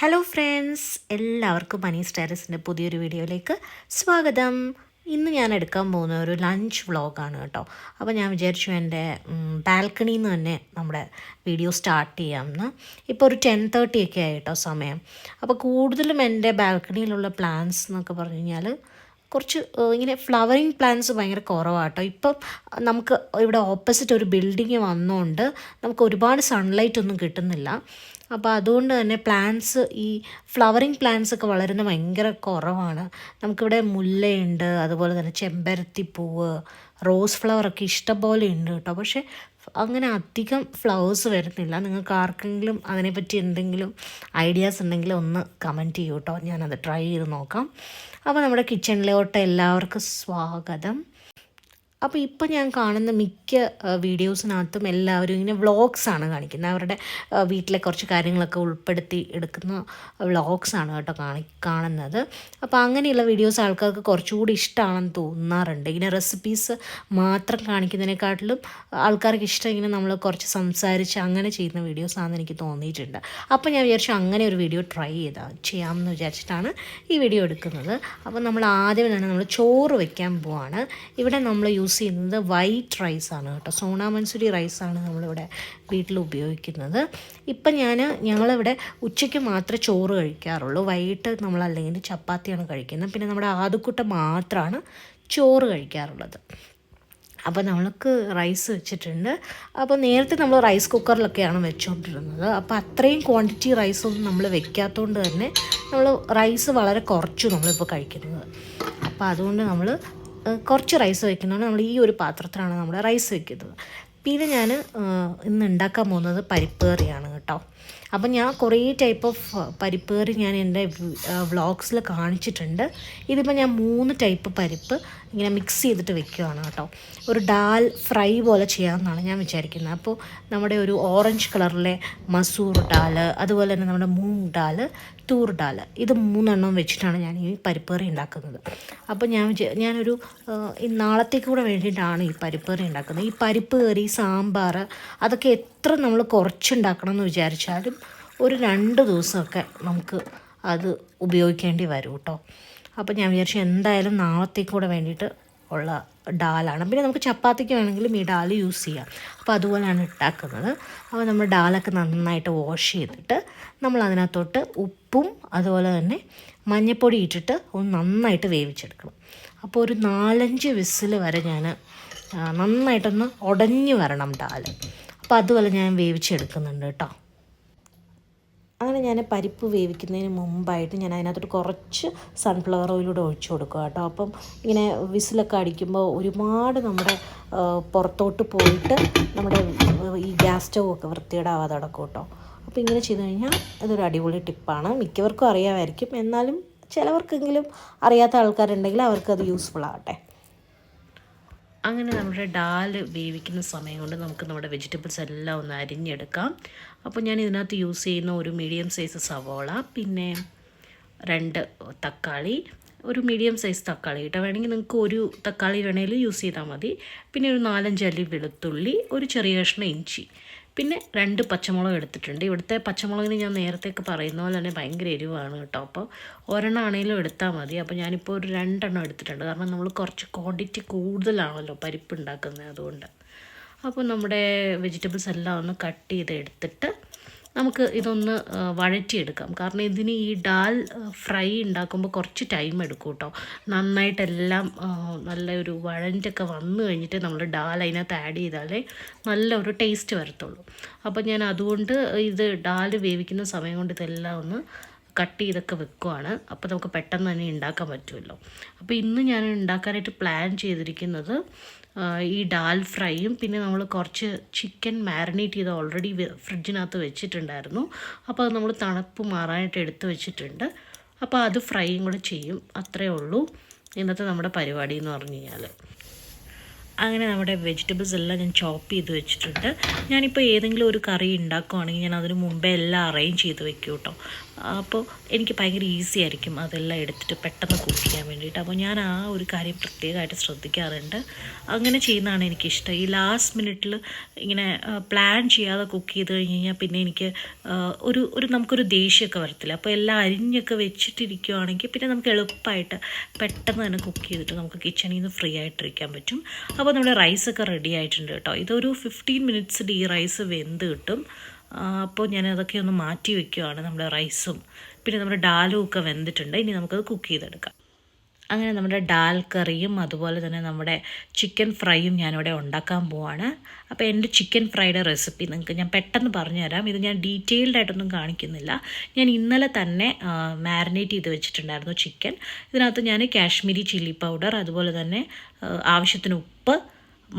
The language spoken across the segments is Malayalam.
ഹലോ ഫ്രണ്ട്സ് എല്ലാവർക്കും മണി സ്റ്റാരസിന്റെ പുതിയൊരു വീഡിയോയിലേക്ക് സ്വാഗതം. ഇന്ന് ഞാൻ എടുക്കാൻ പോകുന്ന ഒരു ലഞ്ച് വ്ളോഗാണ് കേട്ടോ. അപ്പോൾ ഞാൻ വിചാരിച്ചു എന്റെ ബാൽക്കണിയിൽ നിന്ന് തന്നെ നമ്മുടെ വീഡിയോ സ്റ്റാർട്ട് ചെയ്യാമെന്ന്. ഇപ്പോൾ ഒരു ടെൻ തേർട്ടി ഒക്കെ സമയം. അപ്പോൾ കൂടുതലും എന്റെ ബാൽക്കണിയിലുള്ള പ്ലാൻസ് എന്നൊക്കെ പറഞ്ഞു കഴിഞ്ഞാൽ കുറച്ച് ഇങ്ങനെ ഫ്ലവറിങ് പ്ലാന്റ്സ് ഭയങ്കര കുറവാട്ടോ. ഇപ്പം നമുക്ക് ഇവിടെ ഓപ്പോസിറ്റ് ഒരു ബിൽഡിങ് വന്നുകൊണ്ട് നമുക്ക് ഒരുപാട് സൺലൈറ്റ് ഒന്നും കിട്ടുന്നില്ല. അപ്പോൾ അതുകൊണ്ട് തന്നെ പ്ലാന്റ്സ് ഈ ഫ്ലവറിങ് പ്ലാന്റ്സ് ഒക്കെ വളരുന്ന ഭയങ്കര കുറവാണ്. നമുക്കിവിടെ മുല്ലയുണ്ട് അതുപോലെ തന്നെ ചെമ്പരത്തിപ്പൂവ് റോസ് ഫ്ലവറൊക്കെ ഇഷ്ടംപോലെ ഉണ്ട് കേട്ടോ. പക്ഷേ അങ്ങനെ അധികം ഫ്ലവേഴ്സ് വരുന്നില്ല. നിങ്ങൾക്ക് ആർക്കെങ്കിലും അതിനെപ്പറ്റി എന്തെങ്കിലും ഐഡിയാസ് ഉണ്ടെങ്കിൽ ഒന്ന് കമന്റ് ചെയ്യൂ കേട്ടോ ഞാനത് ട്രൈ ചെയ്ത് നോക്കാം. അപ്പോൾ നമ്മുടെ കിച്ചണിലോട്ട് എല്ലാവർക്കും സ്വാഗതം. അപ്പോൾ ഇപ്പോൾ ഞാൻ കാണുന്ന മിക്ക വീഡിയോസിനകത്തും എല്ലാവരും ഇങ്ങനെ വ്ളോഗ്സാണ് കാണിക്കുന്നത്. അവരുടെ വീട്ടിലെ കുറച്ച് കാര്യങ്ങളൊക്കെ ഉൾപ്പെടുത്തി എടുക്കുന്ന വ്ളോഗ്സാണ് കേട്ടോ കാണി കാണുന്നത്. അപ്പോൾ അങ്ങനെയുള്ള വീഡിയോസ് ആൾക്കാർക്ക് കുറച്ചുകൂടി ഇഷ്ടമാണെന്ന് തോന്നാറുണ്ട്. ഇങ്ങനെ റെസിപ്പീസ് മാത്രം കാണിക്കുന്നതിനെക്കാട്ടിലും ആൾക്കാർക്ക് ഇഷ്ടം ഇങ്ങനെ നമ്മൾ കുറച്ച് സംസാരിച്ച് അങ്ങനെ ചെയ്യുന്ന വീഡിയോസാണെന്ന് എനിക്ക് തോന്നിയിട്ടുണ്ട്. അപ്പോൾ ഞാൻ വിചാരിച്ചു അങ്ങനെ ഒരു വീഡിയോ ട്രൈ ചെയ്താൽ ചെയ്യാമെന്ന് വിചാരിച്ചിട്ടാണ് ഈ വീഡിയോ എടുക്കുന്നത്. അപ്പോൾ നമ്മൾ ആദ്യം തന്നെ നമ്മൾ ചോറ് വയ്ക്കാൻ പോവാണ്. ഇവിടെ നമ്മൾ യൂസ് ചെയ്യുന്നത് വൈറ്റ് റൈസ് ആണ് കേട്ടോ. സോണ റൈസ് റൈസാണ് നമ്മളിവിടെ വീട്ടിൽ ഉപയോഗിക്കുന്നത്. ഇപ്പം ഞാൻ ഞങ്ങളിവിടെ ഉച്ചയ്ക്ക് മാത്രമേ ചോറ് കഴിക്കാറുള്ളൂ. വൈകിട്ട് നമ്മൾ അല്ലെങ്കിൽ ചപ്പാത്തിയാണ് കഴിക്കുന്നത്. പിന്നെ നമ്മുടെ ആദ്യക്കുട്ട മാത്രമാണ് ചോറ് കഴിക്കാറുള്ളത്. അപ്പോൾ നമ്മൾക്ക് റൈസ് വെച്ചിട്ടുണ്ട്. അപ്പോൾ നേരത്തെ നമ്മൾ റൈസ് കുക്കറിലൊക്കെയാണ് വെച്ചുകൊണ്ടിരുന്നത് അപ്പോൾ അത്രയും ക്വാണ്ടിറ്റി റൈസൊന്നും നമ്മൾ വെക്കാത്തതുകൊണ്ട് തന്നെ നമ്മൾ റൈസ് വളരെ കുറച്ചു നമ്മളിപ്പോൾ കഴിക്കുന്നത്. അപ്പോൾ അതുകൊണ്ട് നമ്മൾ കുറച്ച് റൈസ് വെക്കുന്നതുകൊണ്ട് നമ്മൾ ഈ ഒരു പാത്രത്തിലാണ് നമ്മൾ റൈസ് വെക്കുന്നത്. പിന്നെ ഞാൻ ഇന്ന് ഉണ്ടാക്കാൻ പോകുന്നത് പരിപ്പ് കറിയാണ് കേട്ടോ. അപ്പം ഞാൻ കുറേ ടൈപ്പ് ഓഫ് പരിപ്പ് കറി ഞാൻ എന്റെ വ്ളോഗ്സിൽ കാണിച്ചിട്ടുണ്ട്. ഇതിപ്പോൾ ഞാൻ മൂന്ന് ടൈപ്പ് പരിപ്പ് ഇങ്ങനെ മിക്സ് ചെയ്തിട്ട് വെക്കുകയാണ് കേട്ടോ. ഒരു ഡാൽ ഫ്രൈ പോലെ ചെയ്യാമെന്നാണ് ഞാൻ വിചാരിക്കുന്നത്. അപ്പോൾ നമ്മുടെ ഒരു ഓറഞ്ച് കളറിലെ മസൂർ ഡാൽ അതുപോലെ തന്നെ നമ്മുടെ മൂങ് ഡാൽ തൂർ ഡാൽ ഇത് മൂന്നെണ്ണം വെച്ചിട്ടാണ് ഞാൻ ഈ പരിപ്പ് കറി ഉണ്ടാക്കുന്നത്. അപ്പോൾ ഞാൻ ഞാനൊരു നാളത്തേക്ക് കൂടെ വേണ്ടിയിട്ടാണ് ഈ പരിപ്പ് കറി ഉണ്ടാക്കുന്നത്. ഈ പരിപ്പ് കറി സാമ്പാർ അതൊക്കെ എത്ര നമ്മൾ കുറച്ചുണ്ടാക്കണം എന്ന് വിചാരിച്ചാലും ഒരു രണ്ട് ദിവസമൊക്കെ നമുക്ക് അത് ഉപയോഗിക്കേണ്ടി വരും കേട്ടോ. അപ്പോൾ ഞാൻ വിചാരിച്ചു എന്തായാലും നാളത്തേക്ക് കൂടെ വേണ്ടിയിട്ട് ഉള്ള ഡാലാണ്. പിന്നെ നമുക്ക് ചപ്പാത്തിക്ക് വേണമെങ്കിലും ഈ ഡാൽ യൂസ് ചെയ്യാം. അപ്പോൾ അതുപോലെയാണ് ഉണ്ടാക്കുന്നത് അപ്പോൾ നമ്മൾ ഡാലൊക്കെ നന്നായിട്ട് വാഷ് ചെയ്തിട്ട് നമ്മൾ അതിനകത്തോട്ട് ഉപ്പും അതുപോലെ തന്നെ മഞ്ഞൾപ്പൊടി ഇട്ടിട്ട് ഒന്ന് നന്നായിട്ട് വേവിച്ചെടുക്കണം. അപ്പോൾ ഒരു നാലഞ്ച് വിസിൽ വരെ ഞാൻ നന്നായിട്ടൊന്ന് ഉടഞ്ഞു വരണം ഡാൽ അപ്പോൾ അതുപോലെ ഞാൻ വേവിച്ചെടുക്കുന്നുണ്ട് കേട്ടോ. അങ്ങനെ ഞാൻ പരിപ്പ് വേവിക്കുന്നതിന് മുമ്പായിട്ട് ഞാൻ അതിനകത്തോട്ട് കുറച്ച് സൺഫ്ലവർ ഓയിലൂടെ ഒഴിച്ചു കൊടുക്കുക കേട്ടോ. അപ്പം ഇങ്ങനെ വിസിലൊക്കെ അടിക്കുമ്പോൾ ഒരുപാട് നമ്മുടെ പുറത്തോട്ട് പോയിട്ട് നമ്മുടെ ഈ ഗ്യാസ് സ്റ്റൗ ഒക്കെ വൃത്തികേടാവാതെ കിടക്കും കേട്ടോ. അപ്പോൾ ഇങ്ങനെ ചെയ്തു കഴിഞ്ഞാൽ അതൊരു അടിപൊളി ടിപ്പാണ്. മിക്കവർക്കും അറിയാമായിരിക്കും. എന്നാലും ചിലവർക്കെങ്കിലും അറിയാത്ത ആൾക്കാരുണ്ടെങ്കിൽ അവർക്കത് യൂസ്ഫുൾ ആവട്ടെ. അങ്ങനെ നമ്മുടെ ഡാൽ വേവിക്കുന്ന സമയം കൊണ്ട് നമുക്ക് നമ്മുടെ വെജിറ്റബിൾസ് എല്ലാം ഒന്ന് അരിഞ്ഞെടുക്കാം. അപ്പോൾ ഞാൻ ഇതിനകത്ത് യൂസ് ചെയ്യുന്ന ഒരു മീഡിയം സൈസ് സവോള പിന്നെ രണ്ട് തക്കാളി ഒരു മീഡിയം സൈസ് തക്കാളി കേട്ടോ. വേണമെങ്കിൽ നിങ്ങൾക്ക് ഒരു തക്കാളി വേണമെങ്കിൽ യൂസ് ചെയ്താൽ മതി. പിന്നെ ഒരു നാലഞ്ച് അല്ലി വെളുത്തുള്ളി ഒരു ചെറിയ കഷ്ണം ഇഞ്ചി. പിന്നെ രണ്ട് പച്ചമുളക് എടുത്തിട്ടുണ്ട്. ഇവിടുത്തെ പച്ചമുളകിന് ഞാൻ നേരത്തെയൊക്കെ പറയുന്ന പോലെ തന്നെ ഭയങ്കര എരിവാണ് കേട്ടോ. അപ്പോൾ ഒരെണ്ണം ആണെങ്കിലും എടുത്താൽ മതി. അപ്പോൾ ഞാനിപ്പോൾ ഒരു രണ്ടെണ്ണം എടുത്തിട്ടുണ്ട്. കാരണം നമ്മൾ കുറച്ച് ക്വാണ്ടിറ്റി കൂടുതലാണല്ലോ പരിപ്പ് ഉണ്ടാക്കുന്നത് അതുകൊണ്ട്. അപ്പോൾ നമ്മുടെ വെജിറ്റബിൾസ് എല്ലാം ഒന്ന് കട്ട് ചെയ്ത് എടുത്തിട്ട് നമുക്ക് ഇതൊന്ന് വഴറ്റിയെടുക്കാം. കാരണം ഇതിന് ഈ ഡാൽ ഫ്രൈ ഉണ്ടാക്കുമ്പോൾ കുറച്ച് ടൈം എടുക്കും കേട്ടോ നന്നായിട്ടെല്ലാം നല്ലൊരു വഴന്റൊക്കെ വന്നു കഴിഞ്ഞിട്ട് നമ്മൾ ഡാൽ അതിനകത്ത് ആഡ് ചെയ്താലേ നല്ലൊരു ടേസ്റ്റ് വരത്തുള്ളൂ. അപ്പോൾ ഞാൻ അതുകൊണ്ട് ഇത് ഡാൽ വേവിക്കുന്ന സമയം കൊണ്ട് ഇതെല്ലാം ഒന്ന് കട്ട് ചെയ്തൊക്കെ വെക്കുവാണ്. അപ്പോൾ നമുക്ക് പെട്ടെന്ന് തന്നെ ഉണ്ടാക്കാൻ പറ്റുമല്ലോ അപ്പോൾ ഇന്ന് ഞാൻ ഉണ്ടാക്കാനായിട്ട് പ്ലാൻ ചെയ്തിരിക്കുന്നത് ഈ ഡാൽ ഫ്രൈയും പിന്നെ നമ്മൾ കുറച്ച് ചിക്കൻ മാരിനേറ്റ് ചെയ്ത് ഓൾറെഡി ഫ്രിഡ്ജിനകത്ത് വെച്ചിട്ടുണ്ടായിരുന്നു. അപ്പോൾ അത് നമ്മൾ തണുപ്പ് മാറാനായിട്ട് എടുത്ത് വെച്ചിട്ടുണ്ട്. അപ്പോൾ അത് ഫ്രൈയും കൂടെ ചെയ്യും. അത്രയേ ഉള്ളൂ. ഇന്നത്തെ നമ്മുടെ പരിപാടി എന്ന് പറഞ്ഞു കഴിഞ്ഞാൽ അങ്ങനെ നമ്മുടെ വെജിറ്റബിൾസ് എല്ലാം ഞാൻ ചോപ്പ് ചെയ്ത് വെച്ചിട്ടുണ്ട്. ഞാനിപ്പോൾ ഏതെങ്കിലും ഒരു കറി ഉണ്ടാക്കുവാണെങ്കിൽ ഞാൻ അതിന് മുമ്പേ എല്ലാം അറേഞ്ച് ചെയ്ത് വെക്കും കേട്ടോ അപ്പോൾ എനിക്ക് ഭയങ്കര ഈസി ആയിരിക്കും അതെല്ലാം എടുത്തിട്ട് പെട്ടെന്ന് കുക്ക് ചെയ്യാൻ വേണ്ടിയിട്ട്. അപ്പോൾ ഞാൻ ആ ഒരു കാര്യം പ്രത്യേകമായിട്ട് ശ്രദ്ധിക്കാറുണ്ട്. അങ്ങനെ ചെയ്യുന്നതാണ് എനിക്കിഷ്ടം. ഈ ലാസ്റ്റ് മിനിറ്റിൽ ഇങ്ങനെ പ്ലാൻ ചെയ്യാതെ കുക്ക് ചെയ്ത് കഴിഞ്ഞ് കഴിഞ്ഞാൽ പിന്നെ എനിക്ക് ഒരു ഒരു നമുക്കൊരു ദേഷ്യമൊക്കെ വരത്തില്ല. അപ്പോൾ എല്ലാം അരിഞ്ഞൊക്കെ വെച്ചിട്ടിരിക്കുവാണെങ്കിൽ പിന്നെ നമുക്ക് എളുപ്പമായിട്ട് പെട്ടെന്ന് തന്നെ കുക്ക് ചെയ്തിട്ട് നമുക്ക് കിച്ചണിൽ നിന്ന് ഫ്രീ ആയിട്ടിരിക്കാൻ പറ്റും. അപ്പോൾ നമ്മുടെ റൈസൊക്കെ റെഡി ആയിട്ടുണ്ട് കേട്ടോ. ഇതൊരു ഫിഫ്റ്റീൻ മിനിറ്റ്സിൽ ഈ റൈസ് വെന്ത് കിട്ടും. അപ്പോൾ ഞാൻ അതൊക്കെ ഒന്ന് മാറ്റി വെക്കുകയാണ് നമ്മുടെ റൈസും പിന്നെ നമ്മുടെ ഡാലും ഒക്കെ വെന്തിട്ടുണ്ട്. ഇനി നമുക്കത് കുക്ക് ചെയ്തെടുക്കാം. അങ്ങനെ നമ്മുടെ ഡാൽ കറിയും അതുപോലെ തന്നെ നമ്മുടെ ചിക്കൻ ഫ്രൈയും ഞാനിവിടെ ഉണ്ടാക്കാൻ പോവാണ്. അപ്പോൾ എന്റെ ചിക്കൻ ഫ്രൈയുടെ റെസിപ്പി നിങ്ങൾക്ക് ഞാൻ പെട്ടെന്ന് പറഞ്ഞുതരാം. ഇത് ഞാൻ ഡീറ്റെയിൽഡ് ആയിട്ടൊന്നും കാണിക്കുന്നില്ല. ഞാൻ ഇന്നലെ തന്നെ മാരിനേറ്റ് ചെയ്ത് വെച്ചിട്ടുണ്ടായിരുന്നു ചിക്കൻ ഇതിനകത്ത് ഞാൻ കാശ്മീരി ചില്ലി പൗഡർ അതുപോലെ തന്നെ ആവശ്യത്തിന് ഉപ്പ്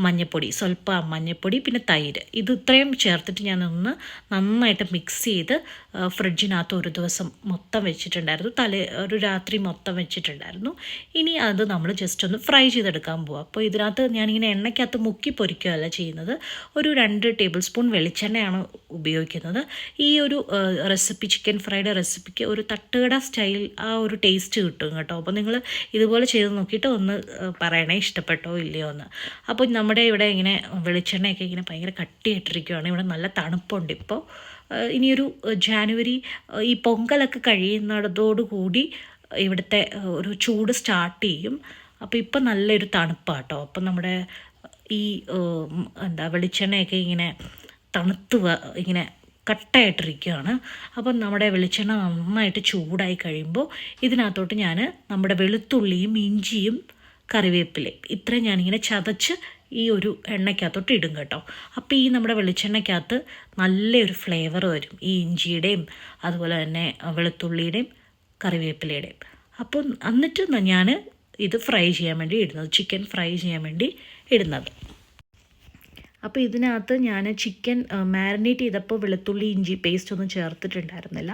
മഞ്ഞപ്പൊടി സ്വല്പം മഞ്ഞപ്പൊടി പിന്നെ തൈര്. ഇത് ഇത്രയും ചേർത്തിട്ട് ഒന്ന് നന്നായിട്ട് മിക്സ് ചെയ്ത് ഫ്രിഡ്ജിനകത്ത് ഒരു ദിവസം മൊത്തം വെച്ചിട്ടുണ്ടായിരുന്നു. തലേ ഒരു രാത്രി മൊത്തം വെച്ചിട്ടുണ്ടായിരുന്നു. ഇനി അത് നമ്മൾ ജസ്റ്റ് ഒന്ന് ഫ്രൈ ചെയ്തെടുക്കാൻ പോവാം. അപ്പോൾ ഇതിനകത്ത് ഞാനിങ്ങനെ എണ്ണയ്ക്കകത്ത് മുക്കി പൊരിക്കുകയല്ല ചെയ്യുന്നത്. ഒരു രണ്ട് ടേബിൾ സ്പൂൺ വെളിച്ചെണ്ണയാണ് ഉപയോഗിക്കുന്നത്. ഈ ഒരു റെസിപ്പി ചിക്കൻ ഫ്രൈഡ് റെസിപ്പിക്ക് ഒരു തട്ടുകട സ്റ്റൈൽ ആ ഒരു ടേസ്റ്റ് കിട്ടും കേട്ടോ. അപ്പോൾ നിങ്ങൾ ഇതുപോലെ ചെയ്ത് നോക്കിയിട്ട് ഒന്ന് പറയണേ ഇഷ്ടപ്പെട്ടോ ഇല്ലയോ എന്ന് അപ്പോൾ നമ്മുടെ ഇവിടെ ഇങ്ങനെ വെളിച്ചെണ്ണയൊക്കെ ഇങ്ങനെ ഭയങ്കര കട്ടിയായിട്ടിരിക്കുകയാണ് ഇവിടെ നല്ല തണുപ്പുണ്ട്. ഇപ്പോൾ ഇനിയൊരു ജാനുവരി ഈ പൊങ്കലൊക്കെ കഴിയുന്നിടത്തോടുകൂടി ഇവിടുത്തെ ഒരു ചൂട് സ്റ്റാർട്ട് ചെയ്യും. അപ്പോൾ ഇപ്പം നല്ലൊരു തണുപ്പാട്ടോ. അപ്പം നമ്മുടെ ഈ എന്താ വെളിച്ചെണ്ണയൊക്കെ ഇങ്ങനെ തണുത്ത് ഇങ്ങനെ കട്ടയായിട്ടിരിക്കുകയാണ് അപ്പം നമ്മുടെ വെളിച്ചെണ്ണ നന്നായിട്ട് ചൂടായി കഴിയുമ്പോൾ ഇതിനകത്തോട്ട് ഞാൻ നമ്മുടെ വെളുത്തുള്ളിയും ഇഞ്ചിയും കറിവേപ്പിലയും ഇത്രയും ഞാനിങ്ങനെ ചതച്ച് ഈ ഒരു എണ്ണയ്ക്കകത്തോട്ട് ഇടും കേട്ടോ. അപ്പോൾ ഈ നമ്മുടെ വെളിച്ചെണ്ണയ്ക്കകത്ത് നല്ലൊരു ഫ്ലേവർ വരും. ഈ ഇഞ്ചിയുടെയും അതുപോലെ തന്നെ വെളുത്തുള്ളിയുടെയും കറിവേപ്പിലയുടെയും. അപ്പോൾ എന്നിട്ട് ഞാൻ ഇത് ഫ്രൈ ചെയ്യാൻ വേണ്ടി ഇടുന്നത്. ചിക്കൻ ഫ്രൈ ചെയ്യാൻ വേണ്ടി ഇടുന്നത്. അപ്പോൾ ഇതിനകത്ത് ഞാൻ ചിക്കൻ മാരിനേറ്റ് ചെയ്തപ്പോൾ വെളുത്തുള്ളി ഇഞ്ചി പേസ്റ്റ് ഒന്നും ചേർത്തിട്ടുണ്ടായിരുന്നില്ല.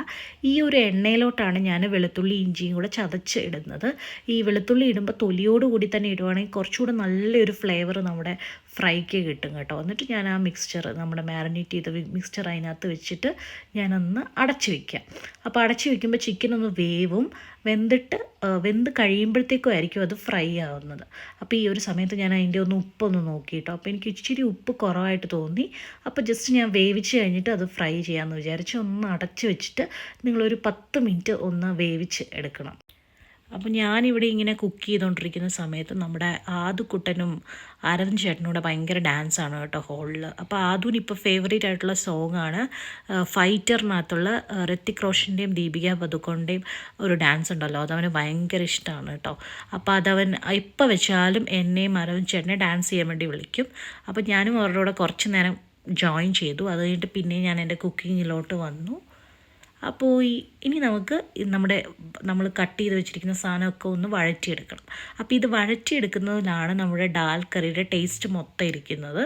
ഈ ഒരു എണ്ണയിലോട്ടാണ് ഞാൻ വെളുത്തുള്ളി ഇഞ്ചിയും കൂടെ ചതച്ച് ഇടുന്നത്. ഈ വെളുത്തുള്ളി ഇടുമ്പോൾ തൊലിയോട് കൂടി തന്നെ ഇടുവാണെങ്കിൽ കുറച്ചുകൂടെ നല്ലൊരു ഫ്ലേവർ നമ്മുടെ ഫ്രൈക്ക് കിട്ടും കേട്ടോ. എന്നിട്ട് ഞാൻ ആ മിക്സ്ചർ നമ്മുടെ മാരിനേറ്റ് ചെയ്ത മിക്സ്ചർ അതിനകത്ത് വെച്ചിട്ട് ഞാനൊന്ന് അടച്ച് വയ്ക്കാം. അപ്പോൾ അടച്ച് വയ്ക്കുമ്പോൾ ചിക്കൻ ഒന്ന് വേവും. വെന്തിട്ട് വെന്ത് കഴിയുമ്പോഴത്തേക്കും ആയിരിക്കും അത് ഫ്രൈ ആവുന്നത്. അപ്പോൾ ഈ ഒരു സമയത്ത് ഞാൻ അതിന്റെ ഒന്ന് ഉപ്പൊന്ന് നോക്കിയിട്ടോ അപ്പോൾ എനിക്ക് ഇച്ചിരി ഉപ്പ് കുറവായിട്ട് തോന്നി. അപ്പോൾ ജസ്റ്റ് ഞാൻ വേവിച്ച് കഴിഞ്ഞിട്ട് അത് ഫ്രൈ ചെയ്യാമെന്ന് വിചാരിച്ച് ഒന്ന് അടച്ച് വെച്ചിട്ട് നിങ്ങളൊരു പത്ത് മിനിറ്റ് ഒന്ന് വേവിച്ച് എടുക്കണം. അപ്പോൾ ഞാനിവിടെ ഇങ്ങനെ കുക്ക് ചെയ്തുകൊണ്ടിരിക്കുന്ന സമയത്ത് നമ്മുടെ ആദുക്കുട്ടനും അരവിന്ദ് ചേട്ടനും കൂടെ ഭയങ്കര ഡാൻസാണ് കേട്ടോ ഹോളിൽ അപ്പോൾ ആദുവിന് ഇപ്പോൾ ഫേവറേറ്റ് ആയിട്ടുള്ള സോങ്ങാണ് ഫൈറ്ററിനകത്തുള്ള ഋത്തിക് റോഷന്റെയും ദീപിക പതുക്കോണിന്റെയും ഒരു ഡാൻസ് ഉണ്ടല്ലോ. അതവന് ഭയങ്കര ഇഷ്ടമാണ് കേട്ടോ. അപ്പോൾ അതവൻ എപ്പോൾ വെച്ചാലും എന്നെയും അരവിന്ദ് ചേട്ടനെ ഡാൻസ് ചെയ്യാൻ വേണ്ടി വിളിക്കും. അപ്പോൾ ഞാനും അവരുടെ കൂടെ കുറച്ച് നേരം ജോയിൻ ചെയ്തു. അത് കഴിഞ്ഞിട്ട് പിന്നെ ഞാൻ എന്റെ കുക്കിങ്ങിലോട്ട് വന്നു. അപ്പോൾ ഈ ഇനി നമുക്ക് നമ്മുടെ നമ്മൾ കട്ട് ചെയ്ത് വെച്ചിരിക്കുന്ന സാധനമൊക്കെ ഒന്ന് വഴറ്റിയെടുക്കണം. അപ്പോൾ ഇത് വഴറ്റിയെടുക്കുന്നതിലാണ് നമ്മുടെ ഡാൽ കറിയുടെ ടേസ്റ്റ് മൊത്തം ഇരിക്കുന്നത്.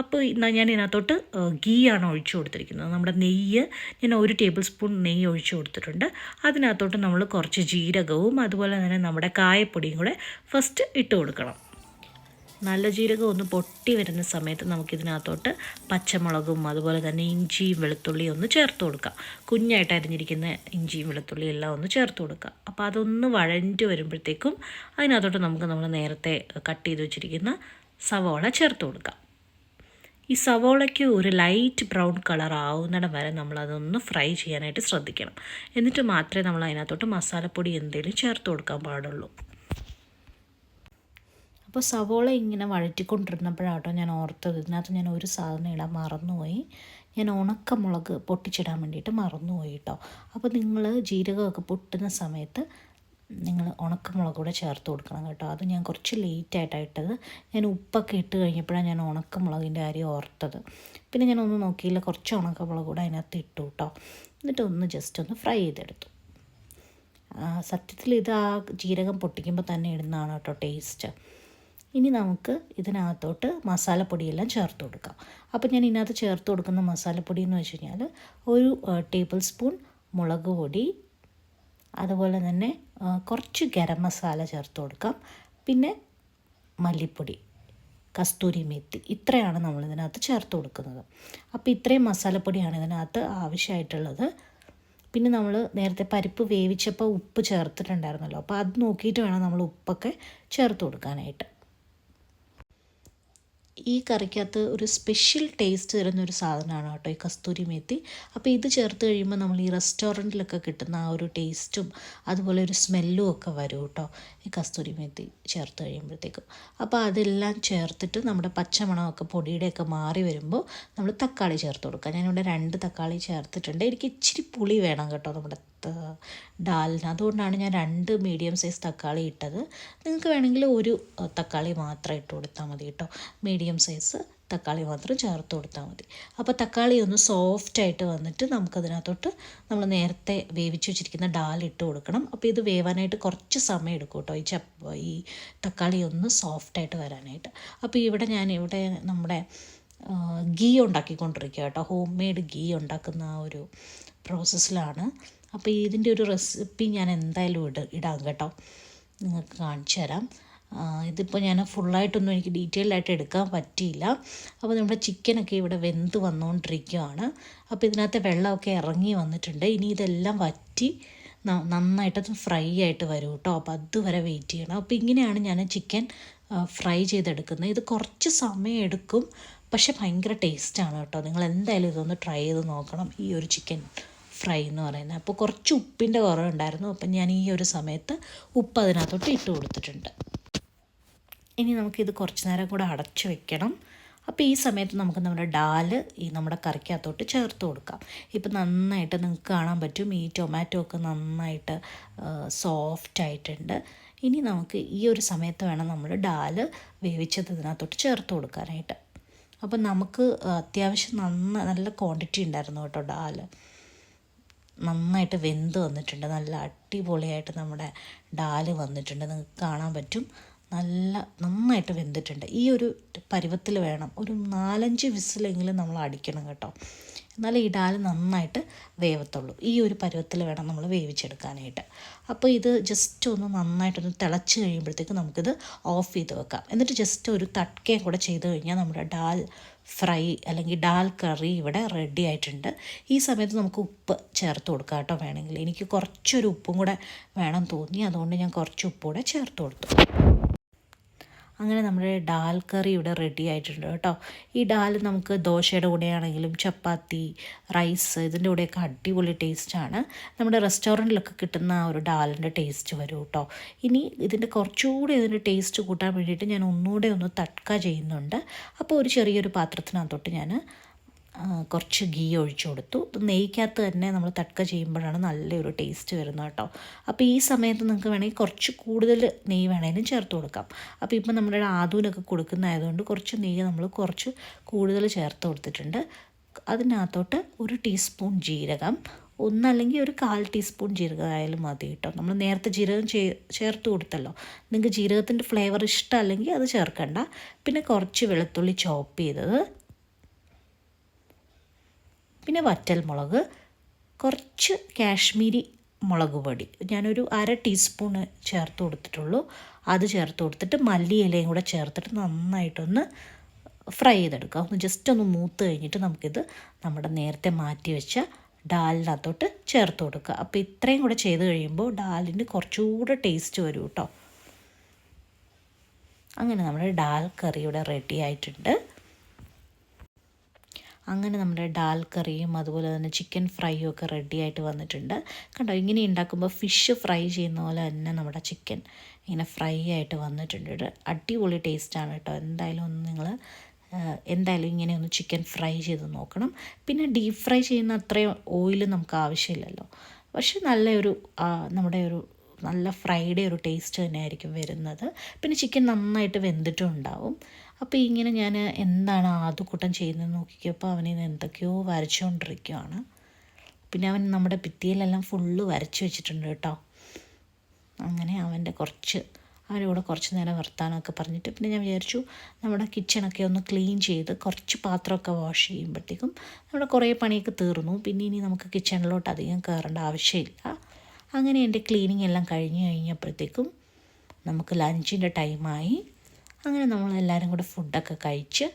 അപ്പോൾ ഞാൻ ഇതിനകത്തോട്ട് ഗീ ആണ് ഒഴിച്ചു കൊടുത്തിരിക്കുന്നത്. നമ്മുടെ നെയ്യ് ഞാൻ ഒരു ടേബിൾ സ്പൂൺ നെയ്യ് ഒഴിച്ചു കൊടുത്തിട്ടുണ്ട്. അതിനകത്തോട്ട് നമ്മൾ കുറച്ച് ജീരകവും അതുപോലെ തന്നെ നമ്മുടെ കായപ്പൊടിയും കൂടെ ഫസ്റ്റ് ഇട്ട് കൊടുക്കണം. നല്ല ജീരകം ഒന്ന് പൊട്ടി വരുന്ന സമയത്ത് നമുക്കിതിനകത്തോട്ട് പച്ചമുളകും അതുപോലെ തന്നെ ഇഞ്ചിയും വെളുത്തുള്ളിയും ഒന്ന് ചേർത്ത് കൊടുക്കുക കുഞ്ഞായിട്ട് അരിഞ്ഞിരിക്കുന്ന ഇഞ്ചിയും വെളുത്തുള്ളിയും എല്ലാം ഒന്ന് ചേർത്ത് കൊടുക്കുക അപ്പോൾ അതൊന്ന് വഴഞ്ഞ് വരുമ്പോഴത്തേക്കും അതിനകത്തോട്ട് നമുക്ക് നമ്മൾ നേരത്തെ കട്ട് ചെയ്ത് വെച്ചിരിക്കുന്ന സവോള ചേർത്ത് കൊടുക്കാം. ഈ സവോളയ്ക്ക് ഒരു ലൈറ്റ് ബ്രൗൺ കളർ ആവുന്നിടം വരെ നമ്മളതൊന്ന് ഫ്രൈ ചെയ്യാനായിട്ട് ശ്രദ്ധിക്കണം. എന്നിട്ട് മാത്രമേ നമ്മൾ അതിനകത്തോട്ട് മസാലപ്പൊടി എന്തെങ്കിലും ചേർത്ത് കൊടുക്കാൻ പാടുള്ളൂ. അപ്പോൾ സവോള ഇങ്ങനെ വഴറ്റിക്കൊണ്ടിരുന്നപ്പോഴാട്ടോ ഞാൻ ഓർത്തത്. ഇതിനകത്ത് ഞാൻ ഒരു സാധനം ഇടാൻ മറന്നുപോയി. ഞാൻ ഉണക്കമുളക് പൊട്ടിച്ചിടാൻ വേണ്ടിയിട്ട് മറന്നുപോയി കേട്ടോ അപ്പോൾ നിങ്ങൾ ജീരകമൊക്കെ പൊട്ടുന്ന സമയത്ത് നിങ്ങൾ ഉണക്കമുളക് കൂടെ ചേർത്ത് കൊടുക്കണം കേട്ടോ. അത് ഞാൻ കുറച്ച് ലേറ്റായിട്ടാണ് ഇട്ടത്. ഞാൻ ഉപ്പൊക്കെ ഇട്ട് കഴിഞ്ഞപ്പോഴാണ് ഞാൻ ഉണക്കമുളകിന്റെ കാര്യം ഓർത്തത്. പിന്നെ ഞാൻ ഒന്ന് നോക്കിയില്ല കുറച്ച് ഉണക്കമുളക് കൂടെ അതിനകത്ത് ഇട്ടു കേട്ടോ. എന്നിട്ട് ഒന്ന് ജസ്റ്റ് ഒന്ന് ഫ്രൈ ചെയ്തെടുത്തു. സത്യത്തിൽ ഇത് ആ ജീരകം പൊട്ടിക്കുമ്പോൾ തന്നെ ഇടുന്നതാണ് കേട്ടോ ടേസ്റ്റ് ഇനി നമുക്ക് ഇതിനകത്തോട്ട് മസാലപ്പൊടിയെല്ലാം ചേർത്ത് കൊടുക്കാം. അപ്പോൾ ഞാൻ ഇതിനകത്ത് ചേർത്ത് കൊടുക്കുന്ന മസാലപ്പൊടി എന്ന് വെച്ച് കഴിഞ്ഞാൽ ഒരു ടേബിൾ സ്പൂൺ മുളക് പൊടി അതുപോലെ തന്നെ കുറച്ച് ഗരം മസാല ചേർത്ത് കൊടുക്കാം. പിന്നെ മല്ലിപ്പൊടി കസ്തൂരി മെത്തി ഇത്രയാണ് നമ്മൾ ഇതിനകത്ത് ചേർത്ത് കൊടുക്കുന്നത്. അപ്പോൾ ഇത്രയും മസാലപ്പൊടിയാണ് ഇതിനകത്ത് ആവശ്യമായിട്ടുള്ളത്. പിന്നെ നമ്മൾ നേരത്തെ പരിപ്പ് വേവിച്ചപ്പോൾ ഉപ്പ് ചേർത്തിട്ടുണ്ടായിരുന്നല്ലോ. അപ്പോൾ അത് നോക്കിയിട്ട് വേണം നമ്മൾ ഉപ്പൊക്കെ ചേർത്ത് കൊടുക്കാനായിട്ട്. ഈ കറിക്കകത്ത് ഒരു സ്പെഷ്യൽ ടേസ്റ്റ് തരുന്ന ഒരു സാധനമാണ് കേട്ടോ ഈ കസ്തൂരി മേത്തി. അപ്പോൾ ഇത് ചേർത്ത് കഴിയുമ്പോൾ നമ്മൾ ഈ റെസ്റ്റോറന്റിലൊക്കെ കിട്ടുന്ന ആ ഒരു ടേസ്റ്റും അതുപോലെ ഒരു സ്മെല്ലും ഒക്കെ വരും കേട്ടോ ഈ കസ്തൂരി മേത്തി ചേർത്ത് കഴിയുമ്പോഴത്തേക്കും. അപ്പോൾ അതെല്ലാം ചേർത്തിട്ട് നമ്മുടെ പച്ചമണമൊക്കെ പൊടിയുടെയൊക്കെ മാറി വരുമ്പോൾ നമ്മൾ തക്കാളി ചേർത്ത് കൊടുക്കുക. ഞാനിവിടെ രണ്ട് തക്കാളി ചേർത്തിട്ടുണ്ട്. എനിക്ക് ഇച്ചിരി പുളി വേണം കേട്ടോ നമ്മുടെ ഡാലിന് അതുകൊണ്ടാണ് ഞാൻ രണ്ട് മീഡിയം സൈസ് തക്കാളി ഇട്ടത്. നിങ്ങൾക്ക് വേണമെങ്കിൽ ഒരു തക്കാളി മാത്രം ഇട്ട് കൊടുത്താൽ മതി കേട്ടോ. മീഡിയം സൈസ് തക്കാളി മാത്രം ചേർത്ത് കൊടുത്താൽ മതി. അപ്പോൾ തക്കാളി ഒന്ന് സോഫ്റ്റ് ആയിട്ട് വന്നിട്ട് നമുക്കതിനകത്തോട്ട് നമ്മൾ നേരത്തെ വേവിച്ച് വെച്ചിരിക്കുന്ന ഡാൽ ഇട്ട് കൊടുക്കണം. അപ്പോൾ ഇത് വേവാനായിട്ട് കുറച്ച് സമയം എടുക്കും കേട്ടോ ഈ ചപ്പ ഈ തക്കാളി ഒന്ന് സോഫ്റ്റായിട്ട് വരാനായിട്ട്. അപ്പോൾ ഇവിടെ ഞാൻ ഇവിടെ നമ്മുടെ ഗീ ഉണ്ടാക്കിക്കൊണ്ടിരിക്കുക കേട്ടോ. ഹോം മെയ്ഡ് ഗീ ഉണ്ടാക്കുന്ന ആ ഒരു പ്രോസസ്സിലാണ് അപ്പോൾ ഇതിന്റെ ഒരു റെസിപ്പി ഞാൻ എന്തായാലും ഇട ഇടാം കേട്ടോ. നിങ്ങൾക്ക് കാണിച്ചു തരാം. ഇതിപ്പോൾ ഞാൻ ഫുള്ളായിട്ടൊന്നും എനിക്ക് ഡീറ്റെയിൽ ആയിട്ട് എടുക്കാൻ പറ്റിയില്ല. അപ്പോൾ നമ്മുടെ ചിക്കനൊക്കെ ഇവിടെ വെന്ത് വന്നുകൊണ്ടിരിക്കുകയാണ് അപ്പോൾ ഇതിനകത്ത് വെള്ളമൊക്കെ ഇറങ്ങി വന്നിട്ടുണ്ട്. ഇനി ഇതെല്ലാം വറ്റി നന്നായിട്ട് ഫ്രൈ ആയിട്ട് വരും കേട്ടോ. അപ്പോൾ അതുവരെ വെയിറ്റ് ചെയ്യണം. അപ്പോൾ ഇങ്ങനെയാണ് ഞാൻ ചിക്കൻ ഫ്രൈ ചെയ്തെടുക്കുന്നത്. ഇത് കുറച്ച് സമയം എടുക്കും. പക്ഷേ ഭയങ്കര ടേസ്റ്റാണ് കേട്ടോ. നിങ്ങൾ എന്തായാലും ഇതൊന്ന് ട്രൈ ചെയ്ത് നോക്കണം. ഈ ഒരു ചിക്കൻ ഫ്രൈ എന്ന് പറയുന്നത്. അപ്പോൾ കുറച്ച് ഉപ്പിന്റെ കുറവുണ്ടായിരുന്നു. അപ്പം ഞാൻ ഈ ഒരു സമയത്ത് ഉപ്പ് അതിനകത്തോട്ട് ഇട്ട് കൊടുത്തിട്ടുണ്ട്. ഇനി നമുക്കിത് കുറച്ച് നേരം കൂടെ അടച്ചു വെക്കണം. അപ്പോൾ ഈ സമയത്ത് നമുക്ക് നമ്മുടെ ഡാൽ ഈ നമ്മുടെ കറിക്കകത്തോട്ട് ചേർത്ത് കൊടുക്കാം. ഇപ്പം നന്നായിട്ട് നിങ്ങൾക്ക് കാണാൻ പറ്റും. ഈ ടൊമാറ്റോ ഒക്കെ നന്നായിട്ട് സോഫ്റ്റ് ആയിട്ടുണ്ട്. ഇനി നമുക്ക് ഈ ഒരു സമയത്ത് വേണം നമ്മൾ ഡാൽ വേവിച്ചത് ഇതിനകത്തോട്ട് ചേർത്ത് കൊടുക്കാനായിട്ട്. അപ്പം നമുക്ക് അത്യാവശ്യം നന്ന നല്ല ക്വാണ്ടിറ്റി ഉണ്ടായിരുന്നു കേട്ടോ ഡാൽ. നന്നായിട്ട് വെന്ത് വന്നിട്ടുണ്ട്. നല്ല അടിപൊളിയായിട്ട് നമ്മുടെ ഡാൽ വന്നിട്ടുണ്ട്. നിങ്ങൾക്ക് കാണാൻ പറ്റും. നല്ല നന്നായിട്ട് വെന്തിട്ടുണ്ട്. ഈ ഒരു പരുവത്തിൽ വേണം. ഒരു നാലഞ്ച് വിസിലെങ്കിലും നമ്മൾ അടിക്കണം കേട്ടോ. എന്നാലേ ഈ ഡാൽ നന്നായിട്ട് വേവത്തുള്ളൂ. ഈ ഒരു പരുവത്തിൽ വേണം നമ്മൾ വേവിച്ചെടുക്കാനായിട്ട്. അപ്പോൾ ഇത് ജസ്റ്റ് ഒന്ന് നന്നായിട്ടൊന്ന് തിളച്ച് കഴിയുമ്പോഴത്തേക്ക് നമുക്കിത് ഓഫ് ചെയ്ത് വെക്കാം. എന്നിട്ട് ജസ്റ്റ് ഒരു തട്ടയും കൂടെ ചെയ്ത് കഴിഞ്ഞാൽ നമ്മുടെ ഡാൽ ഫ്രൈ അല്ലെങ്കിൽ ഡാൽ കറി ഇവിടെ റെഡി ആയിട്ടുണ്ട്. ഈ സമയത്ത് നമുക്ക് ഉപ്പ് ചേർത്ത് കൊടുക്കാം കേട്ടോ വേണമെങ്കിൽ. എനിക്ക് കുറച്ചൊരു ഉപ്പും കൂടെ വേണം തോന്നി അതുകൊണ്ട് ഞാൻ കുറച്ച് ഉപ്പ് കൂടെ ചേർത്ത് കൊടുത്തു. അങ്ങനെ നമ്മുടെ ഡാൽ കറി ഇവിടെ റെഡി ആയിട്ടുണ്ട് കേട്ടോ. ഈ ഡാൽ നമുക്ക് ദോശയുടെ കൂടെയാണെങ്കിലും ചപ്പാത്തി റൈസ് ഇതിന്റെ കൂടെയൊക്കെ അടിപൊളി ടേസ്റ്റാണ് നമ്മുടെ റെസ്റ്റോറന്റിലൊക്കെ കിട്ടുന്ന ആ ഒരു ഡാലിന്റെ ടേസ്റ്റ് വരും കേട്ടോ. ഇനി ഇതിന്റെ കുറച്ചുകൂടി ഇതിന്റെ ടേസ്റ്റ് കൂട്ടാൻ വേണ്ടിയിട്ട് ഞാൻ ഒന്നുകൂടെ ഒന്ന് തട്ക ചെയ്യുന്നുണ്ട്. അപ്പോൾ ഒരു ചെറിയൊരു പാത്രത്തിനകത്തോട്ട് ഞാൻ കുറച്ച് ഗീ ഒഴിച്ചു കൊടുത്തു. നെയ്ക്കകത്ത് തന്നെ നമ്മൾ തട്ക ചെയ്യുമ്പോഴാണ് നല്ലൊരു ടേസ്റ്റ് വരുന്നത് കേട്ടോ. അപ്പോൾ ഈ സമയത്ത് നിങ്ങൾക്ക് വേണമെങ്കിൽ കുറച്ച് കൂടുതൽ നെയ്യ് വേണേലും ചേർത്ത് കൊടുക്കാം. അപ്പോൾ ഇപ്പം നമ്മുടെ ആദൂനൊക്കെ കൊടുക്കുന്നതായതുകൊണ്ട് കുറച്ച് നെയ്യ് നമ്മൾ കുറച്ച് കൂടുതൽ ചേർത്ത് കൊടുത്തിട്ടുണ്ട്. അതിനകത്തോട്ട് ഒരു ടീസ്പൂൺ ജീരകം ഒന്നല്ലെങ്കിൽ ഒരു കാൽ ടീസ്പൂൺ ജീരകം ആയാലും മതി കേട്ടോ. നമ്മൾ നേരത്തെ ജീരകം ചേർത്ത് കൊടുത്തല്ലോ. നിങ്ങൾക്ക് ജീരകത്തിന്റെ ഫ്ലേവർ ഇഷ്ടമല്ലെങ്കിൽ അത് ചേർക്കണ്ട. പിന്നെ കുറച്ച് വെളുത്തുള്ളി ചോപ്പ് ചെയ്തത്. പിന്നെ വറ്റൽ മുളക് കുറച്ച് കാശ്മീരി മുളക് പൊടി. ഞാനൊരു അര ടീസ്പൂണ് ചേർത്ത് കൊടുത്തിട്ടുള്ളൂ. അത് ചേർത്ത് കൊടുത്തിട്ട് മല്ലി ഇലയും കൂടെ ചേർത്തിട്ട് നന്നായിട്ടൊന്ന് ഫ്രൈ ചെയ്തെടുക്കുക. ഒന്ന് ജസ്റ്റ് ഒന്ന് മൂത്ത് കഴിഞ്ഞിട്ട് നമുക്കിത് നമ്മുടെ നേരത്തെ മാറ്റി വെച്ച ഡാലിനകത്തോട്ട് ചേർത്ത് കൊടുക്കുക. അപ്പോൾ ഇത്രയും കൂടെ ചെയ്ത് കഴിയുമ്പോൾ ഡാലിന് കുറച്ചുകൂടെ ടേസ്റ്റ് വരും കേട്ടോ. അങ്ങനെ നമ്മുടെ ഡാൽ കറി ഇവിടെ റെഡി ആയിട്ടുണ്ട്. അങ്ങനെ നമ്മുടെ ഡാൽ കറിയും അതുപോലെ തന്നെ ചിക്കൻ ഫ്രൈയും ഒക്കെ റെഡി ആയിട്ട് വന്നിട്ടുണ്ട്. കണ്ടോ ഇങ്ങനെ ഉണ്ടാക്കുമ്പോൾ ഫിഷ് ഫ്രൈ ചെയ്യുന്ന പോലെ തന്നെ നമ്മുടെ ചിക്കൻ ഇങ്ങനെ ഫ്രൈ ആയിട്ട് വന്നിട്ടുണ്ട്. അടിപൊളി ടേസ്റ്റാണ് കേട്ടോ. എന്തായാലും ഒന്ന് നിങ്ങൾ എന്തായാലും ഇങ്ങനെ ഒന്ന് ചിക്കൻ ഫ്രൈ ചെയ്ത് നോക്കണം. പിന്നെ ഡീപ്പ് ഫ്രൈ ചെയ്യുന്ന അത്രയും ഓയിൽ നമുക്ക് ആവശ്യമില്ലല്ലോ. പക്ഷെ നല്ലൊരു നമ്മുടെ ഒരു നല്ല ഫ്രൈഡേ ഒരു ടേസ്റ്റ് തന്നെയായിരിക്കും വരുന്നത്. പിന്നെ ചിക്കൻ നന്നായിട്ട് വെന്തിട്ടും ഉണ്ടാവും. അപ്പോൾ ഇങ്ങനെ ഞാൻ എന്താണ് ആദ്യക്കൂട്ടം ചെയ്യുന്നത് നോക്കിക്കപ്പോൾ അവനെ എന്തൊക്കെയോ വരച്ചുകൊണ്ടിരിക്കുകയാണ് പിന്നെ അവൻ നമ്മുടെ ഭിത്തിയിലെല്ലാം ഫുള്ള് വരച്ച് വെച്ചിട്ടുണ്ട് കേട്ടോ. അങ്ങനെ അവന്റെ കുറച്ച് അവന്റെ കൂടെ കുറച്ച് നേരം വർത്താനമൊക്കെ പറഞ്ഞിട്ട് പിന്നെ ഞാൻ വിചാരിച്ചു നമ്മുടെ കിച്ചണൊക്കെ ഒന്ന് ക്ലീൻ ചെയ്ത് കുറച്ച് പാത്രമൊക്കെ വാഷ് ചെയ്യുമ്പോഴത്തേക്കും നമ്മുടെ കുറേ പണിയൊക്കെ തീർന്നു. പിന്നെ ഇനി നമുക്ക് കിച്ചണിലോട്ട് അധികം കയറേണ്ട ആവശ്യമില്ല. അങ്ങനെ എന്റെ ക്ലീനിങ് എല്ലാം കഴിഞ്ഞ് കഴിഞ്ഞപ്പോഴത്തേക്കും നമുക്ക് ലഞ്ചിന്റെ ടൈമായി. അങ്ങനെ നമ്മളെല്ലാവരും കൂടെ ഫുഡൊക്കെ കഴിച്ച്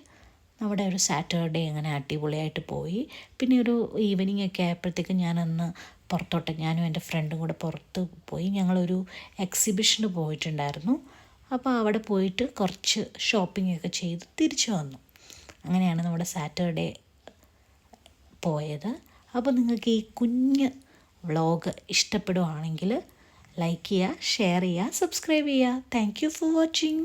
നമ്മുടെ ഒരു സാറ്റർഡേ അങ്ങനെ അടിപൊളിയായിട്ട് പോയി. പിന്നെ ഒരു ഈവനിങ് ഒക്കെ ആയപ്പോഴത്തേക്കും ഞാനന്ന് പുറത്തോട്ട് ഞാനും എന്റെ ഫ്രണ്ടും കൂടെ പുറത്ത് പോയി. ഞങ്ങളൊരു എക്സിബിഷന് പോയിട്ടുണ്ടായിരുന്നു. അപ്പോൾ അവിടെ പോയിട്ട് കുറച്ച് ഷോപ്പിംഗ് ഒക്കെ ചെയ്ത് തിരിച്ചു വന്നു. അങ്ങനെയാണ് നമ്മുടെ സാറ്റർഡേ പോയത്. അപ്പോൾ നിങ്ങൾക്ക് ഈ കുഞ്ഞ് വ്ളോഗ് ഇഷ്ടപ്പെടുവാണെങ്കിൽ ലൈക്ക് ചെയ്യുക ഷെയർ ചെയ്യുക സബ്സ്ക്രൈബ് ചെയ്യുക. Thank you for watching